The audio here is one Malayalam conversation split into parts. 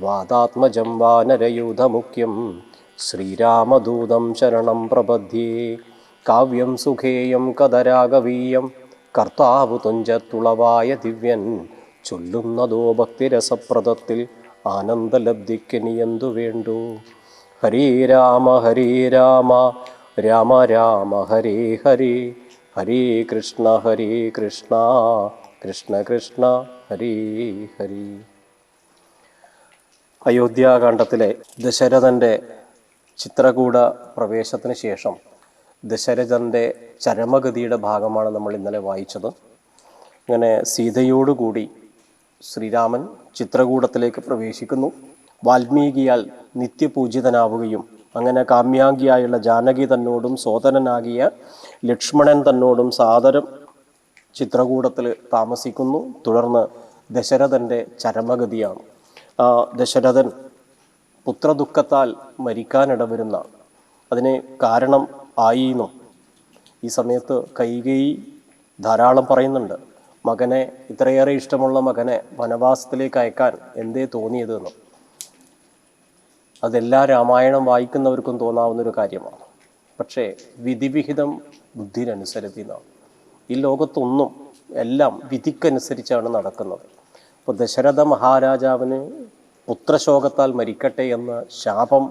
വാതാത്മജം വാനരയൂഥമുഖ്യം ശ്രീരാമദൂതം ശരണം പ്രപദ്ധ്യേ കാവ്യം സുഖേയം കതരാഗവീയം കർത്താവു തുഞ്ചത്തുളവായ ദിവ്യൻ. ചൊല്ലുന്നതോ ഭക്തിരസപ്രദത്തിൽ ആനന്ദലബ്ധിക്കനിയന്തു വേണ്ടു. ഹരേ രാമ ഹരേ രാമ. രാമ രാമ ഹരേ ഹരേ. ഹരേ കൃഷ്ണ ഹരേ കൃഷ്ണ. കൃഷ്ണ കൃഷ്ണ ഹരേ ഹരേ. അയോധ്യാകാന്ഡത്തിലെ ദശരഥന്റെ ചിത്രകൂട പ്രവേശത്തിന് ശേഷം ദശരഥന്റെ ചരമഗതിയുടെ ഭാഗമാണ് നമ്മൾ ഇന്നലെ വായിച്ചത്. അങ്ങനെ സീതയോടുകൂടി ശ്രീരാമൻ ചിത്രകൂടത്തിലേക്ക് പ്രവേശിക്കുന്നു. വാൽമീകിയാൽ നിത്യപൂജിതനാവുകയും അങ്ങനെ കാമ്യാംഗിയായുള്ള ജാനകി തന്നോടും സോദരനാകിയ ലക്ഷ്മണൻ തന്നോടും സാദരം ചിത്രകൂടത്തിൽ താമസിക്കുന്നു. തുടർന്ന് ദശരഥന്റെ ചരമഗതിയാണ്. ദശരഥൻ പുത്രദുഃഖത്താൽ മരിക്കാനിടവരുന്ന അതിന് കാരണം ആയി എന്നും? ഈ സമയത്ത് കൈകേയി ധാരാളം പറയുന്നുണ്ട്. മകനെ ഇത്രയേറെ ഇഷ്ടമുള്ള മകനെ വനവാസത്തിലേക്ക് അയക്കാൻ എന്തേ തോന്നിയതെന്നും അതെല്ലാ രാമായണം വായിക്കുന്നവർക്കും തോന്നാവുന്ന ഒരു കാര്യമാണ്. പക്ഷേ വിധിവിഹിതം ബുദ്ധിനനുസരിച്ച് എന്നാണ് ഈ ലോകത്തൊന്നും എല്ലാം വിധിക്കനുസരിച്ചാണ് നടക്കുന്നത്. അപ്പോൾ ദശരഥ മഹാരാജാവിന് പുത്രശോകത്താൽ മരിക്കട്ടെ എന്ന ശാപം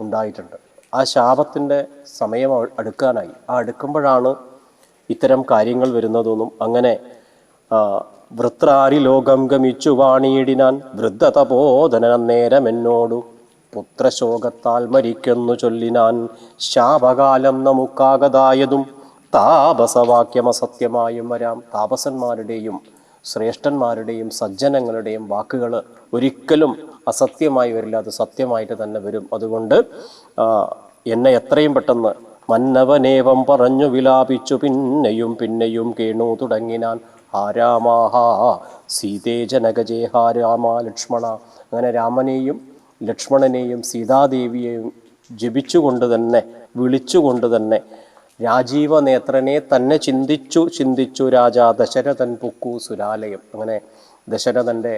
ഉണ്ടായിട്ടുണ്ട്. ആ ശാപത്തിന്റെ സമയം അടുക്കാനായി. ആ അടുക്കുമ്പോഴാണ് ഇത്തരം കാര്യങ്ങൾ വരുന്നതെന്നും അങ്ങനെ വൃത്രാരി ലോകം ഗമിച്ചു വാണിയിടിനാൻ വൃദ്ധതപോധന നേരം എന്നോടു പുത്രശോകത്താൽ മരിക്കുന്നു ചൊല്ലിനാൻ ശാപകാലം നമുക്കാകതായതും താപസവാക്യമസത്യമായും വരാം. താപസന്മാരുടെയും ശ്രേഷ്ഠന്മാരുടെയും സജ്ജനങ്ങളുടെയും വാക്കുകൾ ഒരിക്കലും അസത്യമായി വരില്ല അത് സത്യമായിട്ട് തന്നെ വരും. അതുകൊണ്ട് എന്നെ എത്രയും പെട്ടെന്ന് മന്നവനേവം പറഞ്ഞു വിലാപിച്ചു പിന്നെയും പിന്നെയും കേണു തുടങ്ങിനാൻ. ഹാരാമാഹാ സീതേ ജനകജേ ഹാ രാമ ലക്ഷ്മണ. അങ്ങനെ രാമനെയും ലക്ഷ്മണനെയും സീതാദേവിയെയും ജപിച്ചുകൊണ്ട് തന്നെ വിളിച്ചുകൊണ്ട് തന്നെ രാജീവ നേത്രനെ തന്നെ ചിന്തിച്ചു ചിന്തിച്ചു രാജാ ദശരഥൻ പുക്കു സുരാലയം അങ്ങനെ ദശരഥന്റെ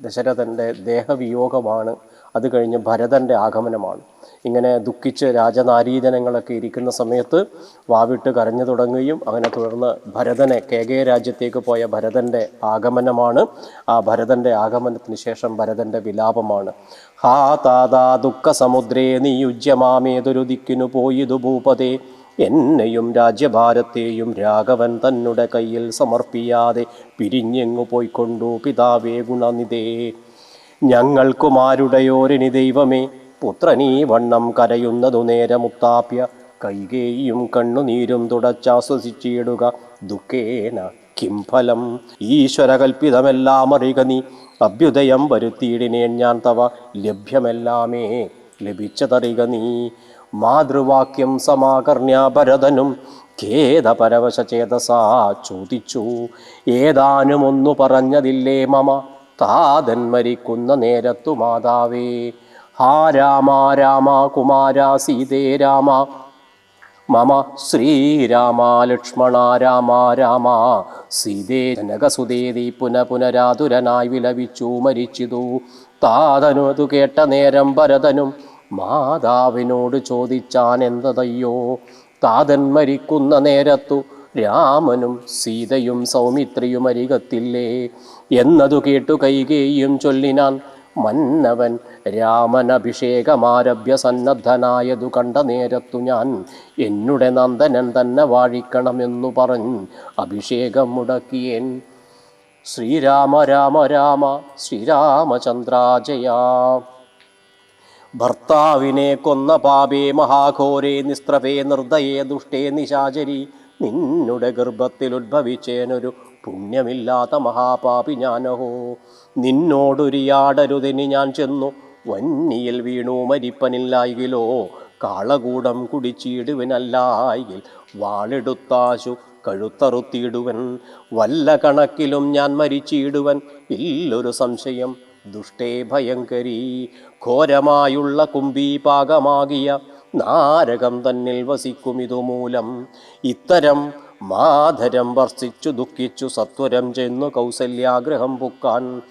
ദശരഥന്റെ ദേഹവിയോഗമാണ് അത് കഴിഞ്ഞ് ഭരതന്റെ ആഗമനമാണ്. ഇങ്ങനെ ദുഃഖിച്ച് രാജനാരീജനങ്ങളൊക്കെ ഇരിക്കുന്ന സമയത്ത് വാവിട്ട് കരഞ്ഞു തുടങ്ങുകയും അങ്ങനെ തുടർന്ന് ഭരതനെ കേകയ രാജ്യത്തേക്ക് പോയ ഭരതന്റെ ആഗമനമാണ്. ആ ഭരതന്റെ ആഗമനത്തിന് ശേഷം ഭരതന്റെ വിലാപമാണ്. ഹാ താതാ ദുഃഖ സമുദ്രേ നീയുജ്യമാമേതൊരു ദിക്കിനു പോയിതു ഭൂപതേ. എന്നെയും രാജ്യഭാരത്തെയും രാഘവൻ തന്നുടെ കയ്യിൽ സമർപ്പിയാതെ പിരിഞ്ഞെങ്ങു പോയിക്കൊണ്ടു പിതാവേ ഗുണനിതേ ഞങ്ങൾക്കുമാരുടെയോരിനി ദൈവമേ പുത്രനീ വണ്ണം കരയുന്നതു നേരമുത്താപ്യ കൈകേയും കണ്ണുനീരും തുടച്ചാസ്വസിച്ചിടുക ദുഃഖേന കിംഫലം. ഈശ്വരകൽപ്പിതമെല്ലാം അറിയുക നീ. അഭ്യുദയം വരുത്തിയിടിനേൻ ഞാൻ തവ. ലഭ്യമെല്ലാമേ ലഭിച്ചതറിയുക നീ. മാതൃവാക്യം സമാകർണ്യ ഭരതനും ഖേദപരവശചേതസാ ചോദിച്ചു. ഏതാനും ഒന്നു പറഞ്ഞതില്ലേ മമ? താതൻ മരിക്കുന്ന നേരത്തു മാതാവേ ഹാ രാമ രാമ കുമാര സീതേ രാമ. മമ ശ്രീരാമ ലക്ഷ്മണ രാമ രാമ. സീതേ ജനകസുദേവി പുന പുനരാതുരനായി വിലപിച്ചു മരിച്ചിതു. താതനു അതു കേട്ട നേരം ഭരതനും മാതാവിനോട് ചോദിച്ചാൻ എന്തതയ്യോ? താതൻ മരിക്കുന്ന നേരത്തു രാമനും സീതയും സൗമിത്രിയും അരികത്തില്ലേ? എന്നതു കേട്ടു കൈകേയും ചൊല്ലിനാൻ മന്നവൻ രാമൻ അഭിഷേകമാരഭ്യ സന്നദ്ധനായതു കണ്ട നേരത്തു ഞാൻ എന്നുടെ നന്ദനൻ തന്നെ വാഴിക്കണമെന്നു പറഞ്ഞ് അഭിഷേകം മുടക്കിയേൻ. ശ്രീരാമ രാമ രാമ ശ്രീരാമചന്ദ്രാജയാ. ഭർത്താവിനെ കൊന്ന പാപേ മഹാഘോരേ നിസ്ത്രവേ നിർദ്ദയേ ദുഷ്ടേ നിശാചരി. നിന്നുടെ ഗർഭത്തിൽ ഉദ്ഭവിച്ചേനൊരു പുണ്യമില്ലാത്ത മഹാപാപി ഞാനഹോ. നിന്നോടൊരിയാടരുതിന് ഞാൻ ചെന്നു. വന്നിയിൽ വീണു മരിപ്പനില്ലായികിലോ. കാളകൂടം കുടിച്ചിടുവനല്ലായിൽ വാളെടുത്താശു കഴുത്തറുത്തിയിടുവൻ. വല്ല കണക്കിലും ഞാൻ മരിച്ചിടുവൻ. ഇല്ലൊരു സംശയം. ദുഷ്ടേ ഭയങ്കരി. ഘോരമായുള്ള കുംഭീപാകമാകിയ നാരകം തന്നിൽ വസിക്കും ഇതുമൂലം ഇത്തരം മാധരം വർഷിച്ചു ദുഃഖിച്ചു സത്വരം ചെന്നു കൗസല്യാഗ്രഹം പുക്കാൻ.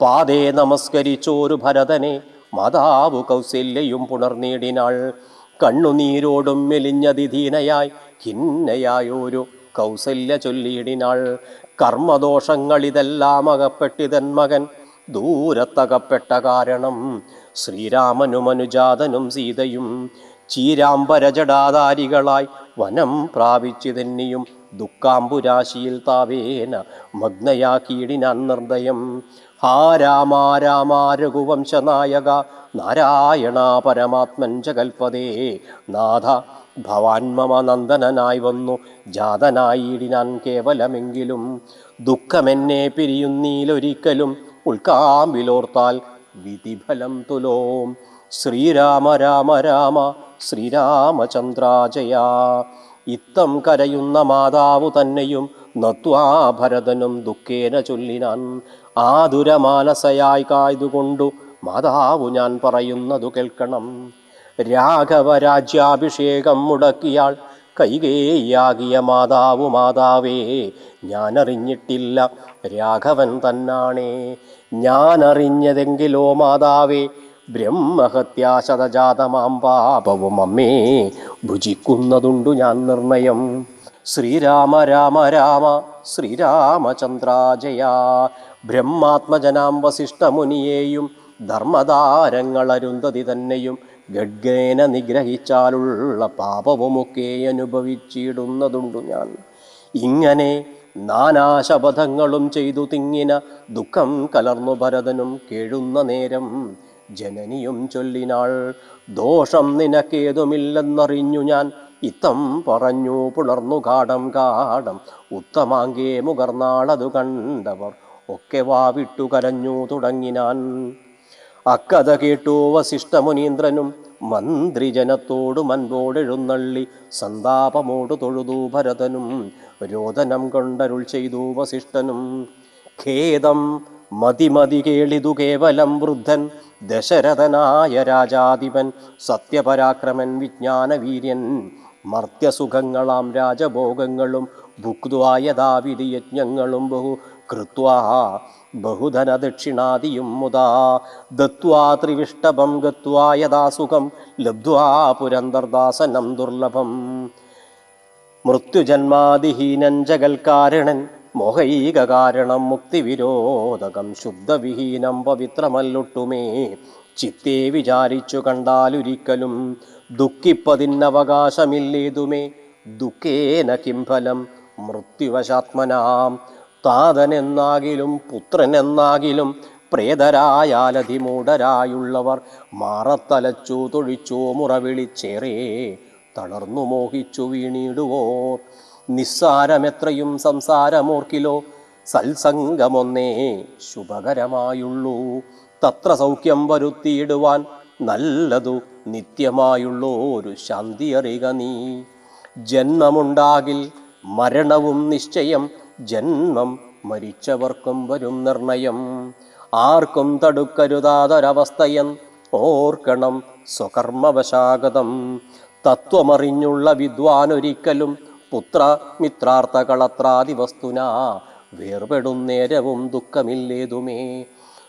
പാതേ നമസ്കരിച്ചോരു ഭരതനെ മാതാവ് കൗസല്യയും പുണർനീടിനാൾ. കണ്ണുനീരോടും മെലിഞ്ഞതിധീനയായി ഖിന്നയായോരു കൗസല്യ ചൊല്ലിയിടിനാൾ. കർമ്മദോഷങ്ങളിതെല്ലാം അകപ്പെട്ടിതൻ മകൻ ദൂരത്തകപ്പെട്ട കാരണം ശ്രീരാമനും അനുജാതനും സീതയും ചീരാംബരജടാധാരികളായി വനം പ്രാപിച്ചിതന്നെയും ദുഃഖാംബുരാശിയിൽ താവേന മഗ്നയാക്കിയിടിനാൻ നിർദ്ദയം. ഹാ രാമാ രാമാ രഘുവംശനായക നാരായണ പരമാത്മൻ ജഗൽപദേ നാഥ ഭവാൻ മമ നന്ദനനായി വന്നു ജാതനായിടിനാൻ കേവലമെങ്കിലും. ദുഃഖമെന്നെ പിരിയുന്നീലൊരിക്കലും ഉൾക്കാമ്പിലോർത്താൽ വിധിഫലം തുലോം. ശ്രീരാമ രാമ രാമ ശ്രീരാമചന്ദ്രാജയ. ഇത്തം കരയുന്ന മാതാവു തന്നെയും നത്വാ ഭരതനും ദുഃഖേന ചൊല്ലിനാൻ ആതുരമാനസയായി കായതുകൊണ്ടു മാതാവു ഞാൻ പറയുന്നതു കേൾക്കണം. രാഘവരാജ്യാഭിഷേകം മുടക്കിയാൾ കൈകേയാകിയ മാതാവു മാതാവേ ഞാനറിഞ്ഞിട്ടില്ല രാഘവൻ തന്നാണേ. ഞാനറിഞ്ഞതെങ്കിലോ മാതാവേ ബ്രഹ്മഹത്യാശതജാതമാം പാപവും അമ്മേ ഭുജിക്കുന്നതുണ്ടു ഞാൻ നിർണയം. ശ്രീരാമ രാമ രാമ ശ്രീരാമചന്ദ്രാജയ ബ്രഹ്മാത്മജനാം വസിഷ്ഠമുനിയെയും ധർമ്മതാരങ്ങളരുന്തതി തന്നെയും ഗഡ്ഗേന നിഗ്രഹിച്ചാലുള്ള പാപവുമൊക്കെ അനുഭവിച്ചിടുന്നതുണ്ടു ഞാൻ. ഇങ്ങനെ നാനാശപഥങ്ങളും ചെയ്തു തിങ്ങിന ദുഃഖം കലർന്നു ഭരതനും കേഴുന്ന നേരം ജനനിയും ചൊല്ലിനാൾ ദോഷം നിനക്കേതുമില്ലെന്നറിഞ്ഞു ഞാൻ. ഇത്തം പറഞ്ഞു പുണർന്നു കാടം കാടം ഉത്തമാങ്കേ മുകർന്നാളതു കണ്ടവർ ഒക്കെ വാവിട്ടു കരഞ്ഞു തുടങ്ങിനാൻ. അക്കഥ കേട്ടു വസിഷ്ഠമുനീന്ദ്രനും മന്ത്രിജനത്തോടു മൻപോടെഴുന്നള്ളി സന്താപമോടു തൊഴുതു ഭരതനും രോദനം കൊണ്ടരുൾ ചെയ്തു വസിഷ്ഠനും. ഖേദം മതിമതി കേളിതു കേവലം വൃദ്ധൻ ദശരഥനായ രാജാധിപൻ സത്യപരാക്രമൻ വിജ്ഞാനവീര്യൻ. മർത്യസുഖങ്ങളാം രാജഭോഗങ്ങളും ഭുക്വായതാവിധി യജ്ഞങ്ങളും ബഹു കൃത്വാ ബഹുധനദക്ഷിണാദിയും മുതാ ദത്വാ ത്രിവിഷ്ടഭം ഗത്വാ യഥാ സുഖം ലബ്ധ്വാ പുരന്തർദാസനം ദുർലഭം മൃത്യുജന്മാദിഹീനൻ ജഗൽക്കാരണൻ മോഹൈക കാരണം മുക്തിവിരോധകം ശുദ്ധവിഹീനം പവിത്രമല്ലൊട്ടുമേ ചിത്തേ വിചാരിച്ചു കണ്ടാലൊരിക്കലും ദുഃഖിപ്പതിന്നവകാശമില്ലേതുമേ ദുഃഖേന കിംഫലം മൃത്യുവശാത്മനാം താതനെന്നാകിലും പുത്രനെന്നാകിലും പ്രേതരായാലതിമൂഢരായുള്ളവർ മാറത്തലച്ചു തൊഴിച്ചു മുറവിളിച്ചേറേ തളർന്നു മോഹിച്ചു വീണിടുവോർ. നിസ്സാരമെത്രയും സംസാരമോർക്കിലോ സത്സംഗമൊന്നേ ശുഭകരമായുള്ളൂ. തത്ര സൗഖ്യം വരുത്തിയിടുവാൻ നല്ലതു നിത്യമായുള്ളൂ. ഒരു ശാന്തി അറിക നീ. ജന്മമുണ്ടാകിൽ മരണവും നിശ്ചയം ജന്മം മരിച്ചവർക്കും വരും നിർണയം. ആർക്കും തടുക്കരുതാതൊരവസ്ഥയൻ ഓർക്കണം സ്വകർമ്മവശാഗതം. തത്വമറിഞ്ഞുള്ള വിദ്വാനൊരിക്കലും പുത്ര മിത്രാർത്ഥകളത്രാദി വസ്തുന വേർപെടുന്നേരവും ദുഃഖമില്ലേതുമേ.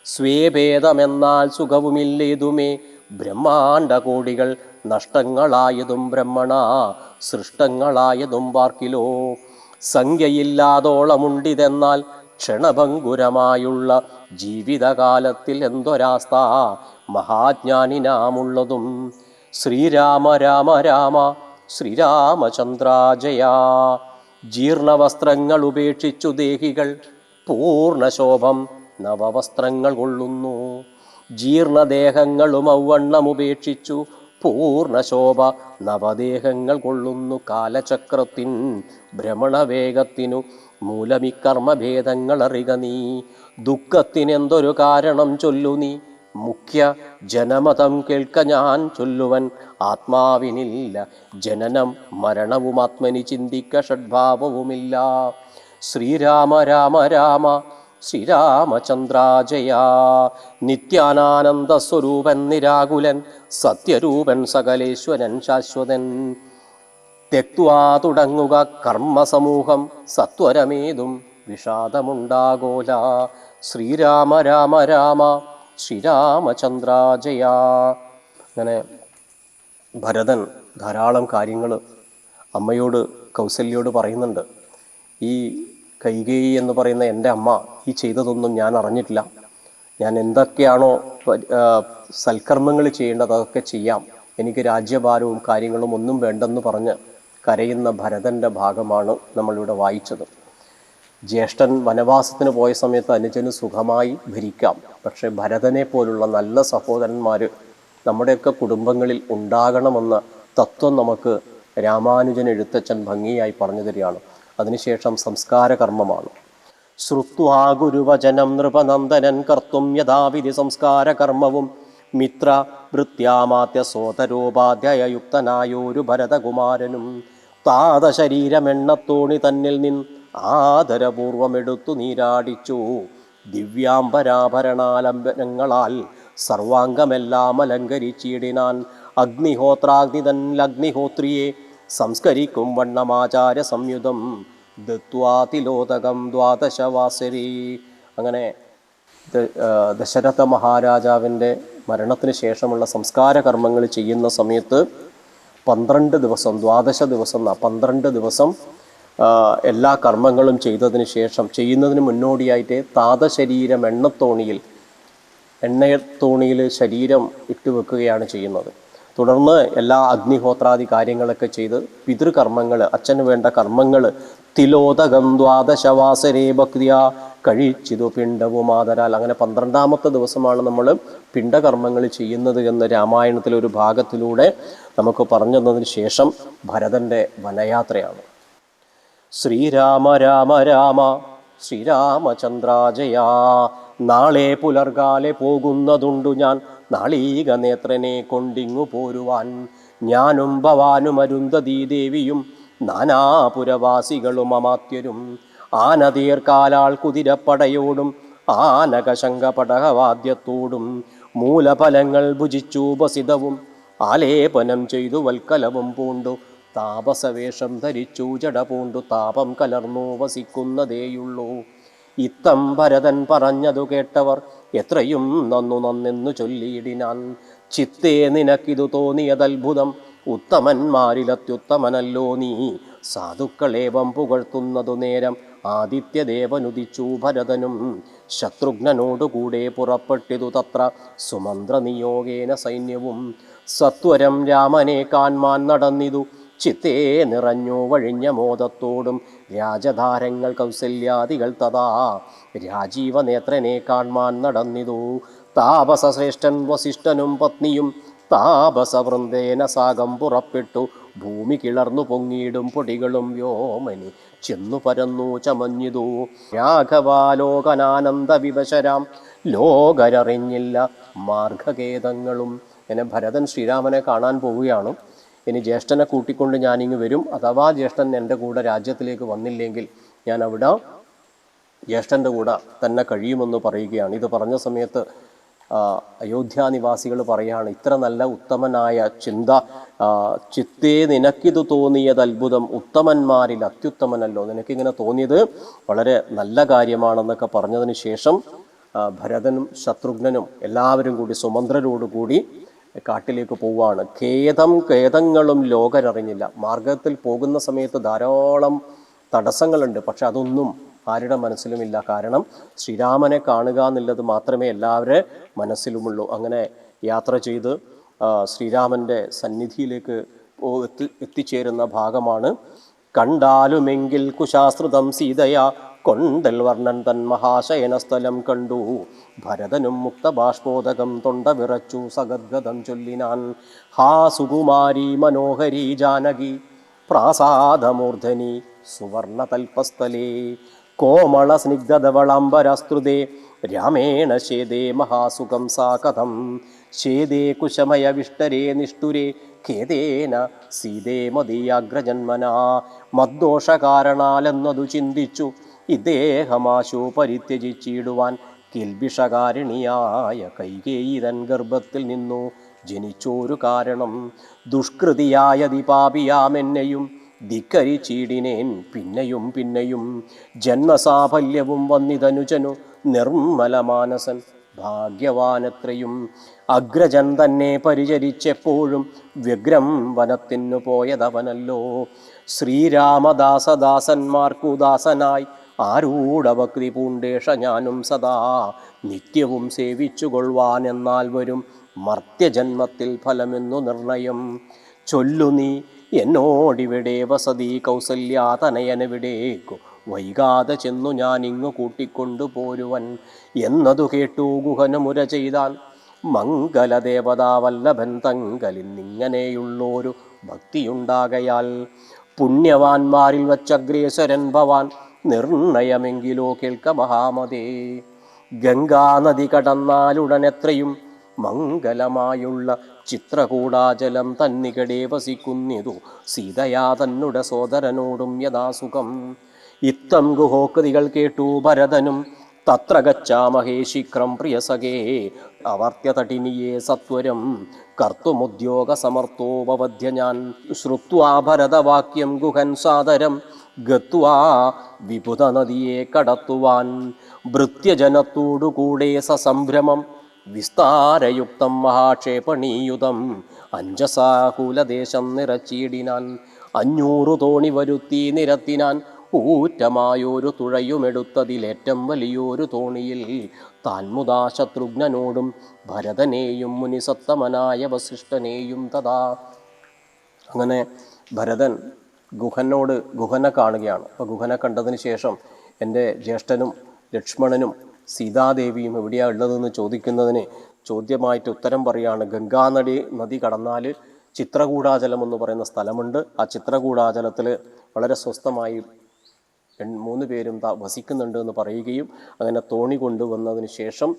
സ്വേഭേദമെന്നാൽ സുഖവുമില്ലേതുമേ. ബ്രഹ്മാണ്ട കോടികൾ നഷ്ടങ്ങളായതും ബ്രഹ്മണ സൃഷ്ടങ്ങളായതും പാർക്കിലോ സംഖ്യയില്ലാതോളമുണ്ടിതെന്നാൽ ക്ഷണഭംഗുരമായുള്ള ജീവിതകാലത്തിൽ എന്തൊരാസ്ഥ മഹാജ്ഞാനിനാമുള്ളതും. ശ്രീരാമ രാമ രാമ ശ്രീരാമചന്ദ്രാജയ ജീർണവസ്ത്രങ്ങൾ ഉപേക്ഷിച്ചു ദേഹികൾ പൂർണശോഭം നവവസ്ത്രങ്ങൾ കൊള്ളുന്നു. ജീർണദേഹങ്ങളും ഔവണ്ണം ഉപേക്ഷിച്ചു പൂർണശോഭ നവദേഹങ്ങൾ കൊള്ളുന്നു കാലചക്രത്തിൻ ഭ്രമണവേഗത്തിനു. മൂലമിക്കർമ്മഭേദങ്ങൾ അറിക നീ. ദുഃഖത്തിനെന്തൊരു കാരണം ചൊല്ലു നീ. മുഖ്യ ജനമതം കേൾക്ക ഞാൻ ചൊല്ലുവൻ. ആത്മാവിനില്ല ജനനം മരണവും ആത്മനി ചിന്തിക്ക ഷഡ്ഭാവവുമില്ല. ശ്രീരാമ രാമ രാമ ശ്രീരാമചന്ദ്രാജയ. നിത്യാനാനന്ദ സ്വരൂപൻ നിരാകുലൻ സത്യരൂപൻ സകലേശ്വരൻ ശാശ്വതൻ. തെക്വാ തുടങ്ങുക കർമ്മസമൂഹം സത്വരമേതും വിഷാദമുണ്ടാകോല. ശ്രീരാമ രാമ രാമ ശ്രീരാമചന്ദ്രാജയ. അങ്ങനെ ഭരതൻ ധാരാളം കാര്യങ്ങൾ അമ്മയോട് കൗസല്യോട് പറയുന്നുണ്ട്. ഈ കൈകേയി എന്ന് പറയുന്ന എന്റെ അമ്മ ഈ ചെയ്തതൊന്നും ഞാൻ അറിഞ്ഞിട്ടില്ല. ഞാൻ എന്തൊക്കെയാണോ സൽക്കർമ്മങ്ങൾ ചെയ്യേണ്ടത് അതൊക്കെ ചെയ്യാം. എനിക്ക് രാജ്യഭാരവും കാര്യങ്ങളും ഒന്നും വേണ്ടെന്ന് പറഞ്ഞ് കരയുന്ന ഭരതന്റെ ഭാഗമാണ് നമ്മളിവിടെ വായിച്ചത്. ജ്യേഷ്ഠൻ വനവാസത്തിന് പോയ സമയത്ത് അനുജന് സുഖമായി ഭരിക്കാം. പക്ഷേ ഭരതനെ പോലുള്ള നല്ല സഹോദരന്മാർ നമ്മുടെയൊക്കെ കുടുംബങ്ങളിൽ ഉണ്ടാകണമെന്ന തത്വം നമുക്ക് രാമാനുജൻ എഴുത്തച്ഛൻ ഭംഗിയായി പറഞ്ഞു തരികയാണ്. അതിനുശേഷം സംസ്കാര കർമ്മമാണ് ശ്രുത്വാ ഗുരുവചനം നൃപനന്ദനൻ കർത്തും യഥാവിധി സംസ്കാര കർമ്മവും മിത്ര വൃത്യാമാത്യ സോതരോപാധ്യായുക്തനായൊരു ഭരതകുമാരനും താത ശരീരമെണ്ണത്തോണി തന്നിൽ നിൻ ആദരപൂർവമെടുത്തു നീരാടിച്ചു. ദിവ്യാംബരാഭരണാലംബനങ്ങളാൽ സർവാംഗമെല്ലാം അലങ്കരിച്ചിടിനാൻ അഗ്നിഹോത്രാഗ്നിതൻ തന്നഗ്നിഹോത്രിയെ സംസ്കരിക്കും വണ്ണമാചാര സംയുതം. ദത്വാതിലോതകം ദ്വാദശവാസരി. അങ്ങനെ ദശരഥ മഹാരാജാവിന്റെ മരണത്തിന് ശേഷമുള്ള സംസ്കാര കർമ്മങ്ങൾ ചെയ്യുന്ന സമയത്ത് പന്ത്രണ്ട് ദിവസം ദ്വാദശ ദിവസം പന്ത്രണ്ട് ദിവസം എല്ലാ കർമ്മങ്ങളും ചെയ്തതിന് ശേഷം ചെയ്യുന്നതിന് മുന്നോടിയായിട്ട് താതശരീരം എണ്ണത്തോണിയിൽ എണ്ണത്തോണിയിൽ ശരീരം ഇട്ടുവെക്കുകയാണ് ചെയ്യുന്നത്. തുടർന്ന് എല്ലാ അഗ്നിഹോത്രാദി കാര്യങ്ങളൊക്കെ ചെയ്ത് പിതൃകർമ്മങ്ങൾ അച്ഛന് വേണ്ട കർമ്മങ്ങൾ തിലോദകം ദ്വാദശവാസരേ ഭക്തിയ കഴിച്ചിതു പിണ്ടവും ആദരാൽ. അങ്ങനെ പന്ത്രണ്ടാമത്തെ ദിവസമാണ് നമ്മൾ പിണ്ടകർമ്മങ്ങൾ ചെയ്യുന്നത് എന്ന് രാമായണത്തിലെ ഒരു ഭാഗത്തിലൂടെ നമുക്ക് പറഞ്ഞു തന്നതിന് ശേഷം ഭരതന്റെ വനയാത്രയാണ്. ശ്രീരാമ രാമ രാമ ശ്രീരാമചന്ദ്രാജയാ നാളെ പുലർകാലെ പോകുന്നതുണ്ടു ഞാൻ. നാളീക നേത്രനെ കൊണ്ടിങ്ങു പോരുവാൻ ഞാനും ഭവാനും അരുന്ധതീ ദേവിയും നാനാപുരവാസികളും അമാത്യരും. ആനതീർക്കാലാൾ കുതിരപ്പടയോടും ആനകശങ്കപടകവാദ്യത്തോടും മൂലഫലങ്ങൾ ഭുജിച്ചു ഉപസിതവും ആലേപനം ചെയ്തു വൽക്കലവും പൂണ്ടു. താപസവേഷം ധരിച്ചു ജട പൂണ്ടു. താപം കലർന്നു വസിക്കുന്നതേയുള്ളൂ ഇത്തം ഭരതൻ പറഞ്ഞതു കേട്ടവർ എത്രയും നന്നു നന്നെന്നു ചൊല്ലിയിടിനാൻ. ചിത്തേ നിനക്കിതു തോന്നിയതത്ഭുതം. ഉത്തമന്മാരിലത്യുത്തമനല്ലോ നീ. സാധുക്കളേവം പുകഴ്ത്തുന്നതു നേരം ആദിത്യദേവനുദിച്ചു ഭരതനും. ശത്രുഘ്നോടുകൂടെ പുറപ്പെട്ടിതു തത്ര സുമന്ത്രനിയോഗേന സൈന്യവും. സത്വരം രാമനെ കാൺമാൻ നടന്നിതു. ചിത്തേ നിറഞ്ഞു വഴിഞ്ഞ മോദത്തോടും രാജധാരങ്ങൾ കൗസല്യാദികൾ തഥാ രാജീവ നേത്രനെ കാൺമാൻ നടന്നിതു. താപസശ്രേഷ്ഠൻ വസിഷ്ഠനും പത്നിയും താപസവൃന്ദേന സാഗം പുറപ്പെട്ടു. ഭൂമി കിളർന്നു പൊങ്ങിയിടും പൊടികളും വ്യോമനി ചെന്നു പരന്നു ചമഞ്ഞിതു. രാഘവാലോകനാനന്ദ വിവശരാം. ലോകരറിഞ്ഞില്ല മാർഗകേതങ്ങളും എന്നെ ഭരതൻ ശ്രീരാമനെ കാണാൻ പോവുകയാണ്. ഇനി ജ്യേഷ്ഠനെ കൂട്ടിക്കൊണ്ട് ഞാനിങ്ങ് വരും. അഥവാ ജ്യേഷ്ഠൻ എന്റെ കൂടെ രാജ്യത്തിലേക്ക് വന്നില്ലെങ്കിൽ ഞാൻ അവിടെ ജ്യേഷ്ഠന്റെ കൂടെ തന്നെ കഴിയുമെന്ന് പറയുകയാണ്. ഇത് പറഞ്ഞ സമയത്ത് അയോധ്യ നിവാസികൾ പറയുകയാണ് ഇത്ര നല്ല ഉത്തമനായ ചിന്ത ചിത്തേ നിനക്കിത് തോന്നിയത് അത്ഭുതം. ഉത്തമന്മാരിൽ അത്യുത്തമനല്ലോ. നിനക്കിങ്ങനെ തോന്നിയത് വളരെ നല്ല കാര്യമാണെന്നൊക്കെ പറഞ്ഞതിന് ശേഷം ഭരതനും ശത്രുഘ്നനും എല്ലാവരും കൂടി സുമന്ത്രരോടുകൂടി കാട്ടിലേക്ക് പോവുകയാണ്. ഖേദം ഖേദങ്ങളും ലോകരറിഞ്ഞില്ല. മാർഗത്തിൽ പോകുന്ന സമയത്ത് ധാരാളം തടസ്സങ്ങളുണ്ട്. പക്ഷെ അതൊന്നും ആരുടെ മനസ്സിലുമില്ല. കാരണം ശ്രീരാമനെ കാണുക എന്നുള്ളത് മാത്രമേ എല്ലാവരുടെ മനസ്സിലുമുള്ളൂ. അങ്ങനെ യാത്ര ചെയ്ത് ശ്രീരാമന്റെ സന്നിധിയിലേക്ക് എത്തി എത്തിച്ചേരുന്ന ഭാഗമാണ്. കണ്ടാലുമെങ്കിൽ കുശാസ്ത്രിതം സീതയാ കൊണ്ടൽ വർണൻ തൻ മഹാശയനസ്ഥലം കണ്ടു. ഭരതനും മുക്തബാഷ്പോദകം തൊണ്ട വിറച്ചു സഗദ്ഗതം ചൊല്ലിനാൻ. ഹാ സുകുമാരി മനോഹരി ജാനകി പ്രാസാദമൂർധനി സുവർണ തൽപ്പസ്ഥലേ കോമള സ്നിഗ്ധവളംബരസ്തൃതേ രാമേണ ശേദേ മഹാസുഖം സാ കഥം ശേദേ കുശമയ വിഷ്ടരേ നിഷ്ഠുരേ ഖേദേന സീതേ മതീയാഗ്രജന്മനാ. മദ്ദോഷകാരണാലെന്നതു ചിന്തിച്ചു. ഇദ്ദേഹമാശു പരിത്യജിച്ചിടുവാൻ കിൽബിഷകാരിണിയായ കൈകേയിതൻ ഗർഭത്തിൽ നിന്നു ജനിച്ചോരു കാരണം. ദുഷ്കൃതിയായ ദിപാപിയാമെന്നെയും ധിക്കരിച്ചീടിനേൻ പിന്നെയും പിന്നെയും ജന്മസാഫല്യവും വന്നിതനുജനു നിർമ്മലമാനസൻ ഭാഗ്യവാനത്രയും. അഗ്രജൻ തന്നെ പരിചരിച്ചെപ്പോഴും വ്യഗ്രം വനത്തിനു പോയതവനല്ലോ. ശ്രീരാമദാസദാസന്മാർക്കു ദാസനായി ആരൂഢഭക്തി പൂണ്ടേഷ ഞാനും സദാ നിത്യവും സേവിച്ചുകൊള്ളുവാൻ എന്നാൽ വരും മർത്യജന്മത്തിൽ ഫലമെന്നു നിർണയം. ചൊല്ലു നീ എന്നോടിവിടെ വസതി കൗസല്യാതനയനെവിടേക്കു വൈകാതെ ചെന്നു ഞാൻ ഇങ്ങു കൂട്ടിക്കൊണ്ടു പോരുവൻ. എന്നതു കേട്ടു ഗുഹനമുര ചെയ്താൽ മംഗലദേവതാവല്ലഭൻ തങ്കലിൽ നിങ്ങനെയുള്ളൊരു ഭക്തിയുണ്ടാകയാൽ പുണ്യവാന്മാരിൽ വച്ചഗ്രേശ്വരൻ ഭവാൻ നിർണയമെങ്കിലോ കേൾക്ക മഹാമതേ. ഗംഗാനദി കടന്നാലുടനെത്രയും മംഗലമായുള്ള ചിത്രകൂടാചലം തന്നികടെ വസിക്കുന്നിതു. സീതയാ തന്നുടെ സോദരനോടും യഥാസുഖം. ഇത്തം ഗുഹോകൃതികൾ കേട്ടു ഭരതനും തത്ര ഗച്ഛാമഹേ ശീക്രം പ്രിയസഖേ അവർത്യതടിനിയെ സത്വരം കർത്തുമുദ്യോഗ സമർത്ഥോപവധ്യ ഞാൻ. ശ്രുത്വാ ഭരതവാക്യം ഗുഹൻ സാദരം ഗത്വാ വിപുത നദിയെ കടത്തുവാൻ ഭൃത്യജനത്തോടുകൂടെ സസംഭ്രമം വിസ്താരയുക്തം മഹാക്ഷേപണീയുതം അഞ്ചസാകുലദേശം നിറച്ചിടിനാൻ അഞ്ഞൂറു തോണി വരുത്തി നിരത്തിനാൻ ഊറ്റമായൊരു തുഴയുമെടുത്തതിലേറ്റം വലിയൊരു തോണിയിൽ താൻമുതാ ശത്രുഘ്നോടും ഭരതനെയും മുനിസത്തമനായ വസിഷ്ഠനെയും തഥാ. അങ്ങനെ ഭരതൻ ഗുഹനോട് ഗുഹനെ കാണുകയാണ്. അപ്പോൾ ഗുഹനെ കണ്ടതിന് ശേഷം എന്റെ ജ്യേഷ്ഠനും ലക്ഷ്മണനും സീതാദേവിയും എവിടെയാണ് ഉള്ളതെന്ന് ചോദിക്കുന്നതിന് ചോദ്യമായിട്ട് ഉത്തരം പറയാണ് ഗംഗാനടി നദി കടന്നാൽ ചിത്രകൂടാചലം എന്ന് പറയുന്ന സ്ഥലമുണ്ട്. ആ ചിത്രകൂടാചലത്തിൽ വളരെ സ്വസ്ഥമായി മൂന്ന് പേരും വസിക്കുന്നുണ്ട് എന്ന് പറയുകയും അങ്ങനെ തോണി കൊണ്ടുവന്നതിന് ശേഷം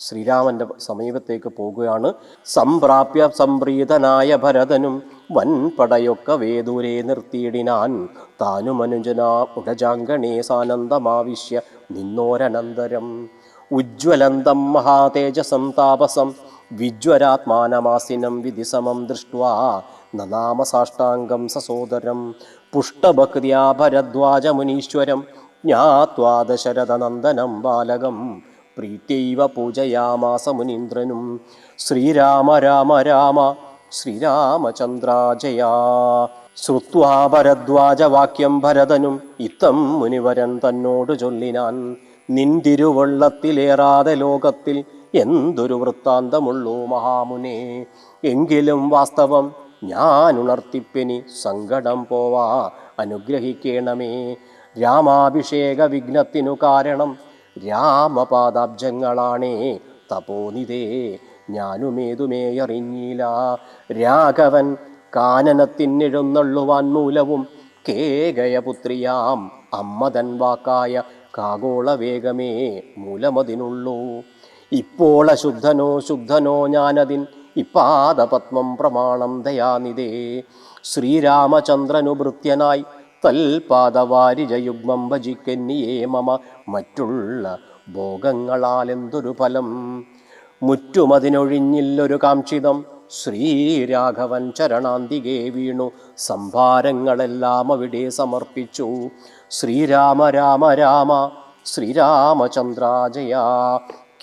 ശ്രീരാമന്റെ സമീപത്തേക്ക് പോകുകയാണ്. സംപ്രാപ്യ സംപ്രീതനായ ഭരതനും വൻപടയൊക്കെ വേദൂരെ നിർത്തിയിടിനാൻ. താനും അനുജന ഉടജാങ്കണേ സാനന്ദമാവിശ്യ നിന്നോരനന്തരം. ഉജ്ജ്വലന്തം മഹാതേജസം താപസം. വിജ്വരാത്മാനമാസിനം വിധിസമം ദൃഷ്ട്വാ. നനാമ സാഷ്ടാംഗം സസോദരം പുഷ്ടഭക്തിയാ ഭരദ്വാജമുനീശ്വരം ജ്ഞാത്വാ ദശരഥനന്ദനം ബാലകം പ്രീത്യൈവ പൂജയാമാസ മുനീന്ദ്രനും ശ്രീരാമ രാമ രാമ ശ്രീരാമചന്ദ്രാജയാ. ശ്രുത്വാ ഭരദ്വാജവാക്യം ഭരതനും ഇത്തം മുനിവരൻ തന്നോട് ചൊല്ലിനാൻ നിന്തിരുവള്ളത്തിലേറാതെ ലോകത്തിൽ എന്തൊരു വൃത്താന്തമുള്ളൂ മഹാമുനേ. എങ്കിലും വാസ്തവം ഞാൻ ഉണർത്തിപ്പെനി സങ്കടം പോവാ അനുഗ്രഹിക്കണമേ. രാമാഭിഷേക വിഘ്നത്തിനു കാരണം രാമപാദാബ്ജങ്ങളാണേ. തപോനിതേ ഞാനുമേതുമേ അറിഞ്ഞില്ല രാഘവൻ കാനനത്തിനെഴുന്നള്ളുവാൻ മൂലവും കേകയപുത്രിയാം അമ്മതൻ വാക്കായ കാഗോളവേഗമേ മൂലമതിനുള്ളൂ. ഇപ്പോൾ അശുദ്ധനോ ശുദ്ധനോ ഞാനതിൻ ഇപ്പാദപത്മം പ്രമാണം ദയാനിതേ ശ്രീരാമചന്ദ്രനുഭൃത്യനായി തൽപാദവാരിജയുഗ്മം ഭജിക്കന്നിയേ മമ. മറ്റുള്ള ഭോഗങ്ങളാലെന്തൊരു ഫലം? മുറ്റുമതിനൊഴിഞ്ഞില്ലൊരു കാംക്ഷിതം. ശ്രീരാഘവൻ ചരണാന്തികേ വീണു. സംഭാരങ്ങളെല്ലാം അവിടെ സമർപ്പിച്ചു. ശ്രീരാമ രാമ രാമ. ശ്രീരാമചന്ദ്രാജയ.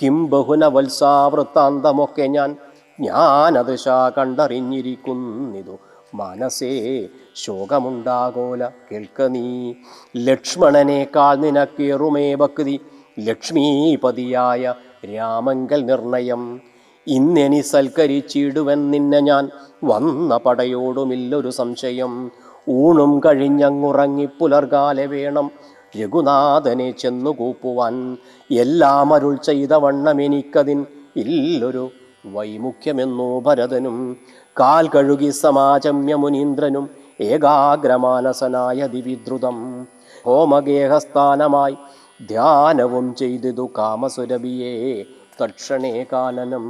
കിം ബഹുന വത്സാവൃത്താന്തമൊക്കെ ഞാൻ ഞാനത് കണ്ടറിഞ്ഞിരിക്കുന്നിതു മനസ്സേ ശോകമുണ്ടാകോല കേൾക്ക നീ. ലക്ഷ്മണനേക്കാൾ നിനക്കേറുമേ ഭക്തി. ലക്ഷ്മീപതിയായ രാമങ്കൽ നിർണയം. ഇന്നെനി സൽക്കരിച്ചിടുവൻ നിന്നെ ഞാൻ. വന്ന പടയോടുമില്ലൊരു സംശയം. ഊണും കഴിഞ്ഞങ്ങുറങ്ങി പുലർകാലെ വേണം. രഘുനാഥനെ ചെന്നു കൂപ്പുവാൻ എല്ലാം അരുൾ ചെയ്ത വണ്ണം എനിക്കതിൻ ഇല്ലൊരു വൈമുഖ്യമെന്നോ ഭരതനും കാൽ കഴുകി സമാചമ്യ മുനീന്ദ്രനും ഏകാഗ്രമാനസനായ ദിവിദ്രുതം ഹോമഗേഹസ്ഥാനമായി ധ്യാനവും ചെയ്തിതു കാമസുരഭിയെ തക്ഷണേ കാനനം.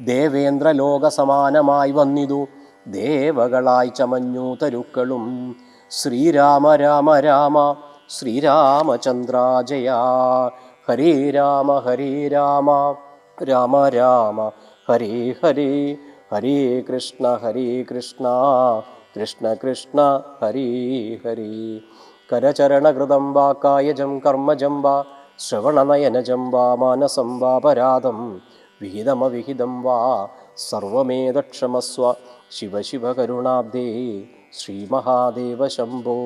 ദേവേന്ദ്രലോക സമാനമായി വന്നിതു ദേവകളായി ചമഞ്ഞു തരുക്കളും. ശ്രീരാമ രാമ രാമ ശ്രീരാമചന്ദ്രാജയാ ഹരേ രാമ ഹരേ രാമ രാമ രാമ ഹരേ ഹരി ഹരി കൃഷ്ണ ഹരി കൃഷ്ണ കൃഷ്ണ കൃഷ്ണ ഹരി ഹരി. കരചരണകൃതം വാ കർമ്മജം വാ ശ്രവണനയനജം വാ മാനസം വാപരാധം വിഹിതമവിഹിതം വാ സർവമേതക്ഷമസ്വ ശിവ ശിവ കരുണാബ്ദേ ശ്രീമഹാദേവ ശംഭോ.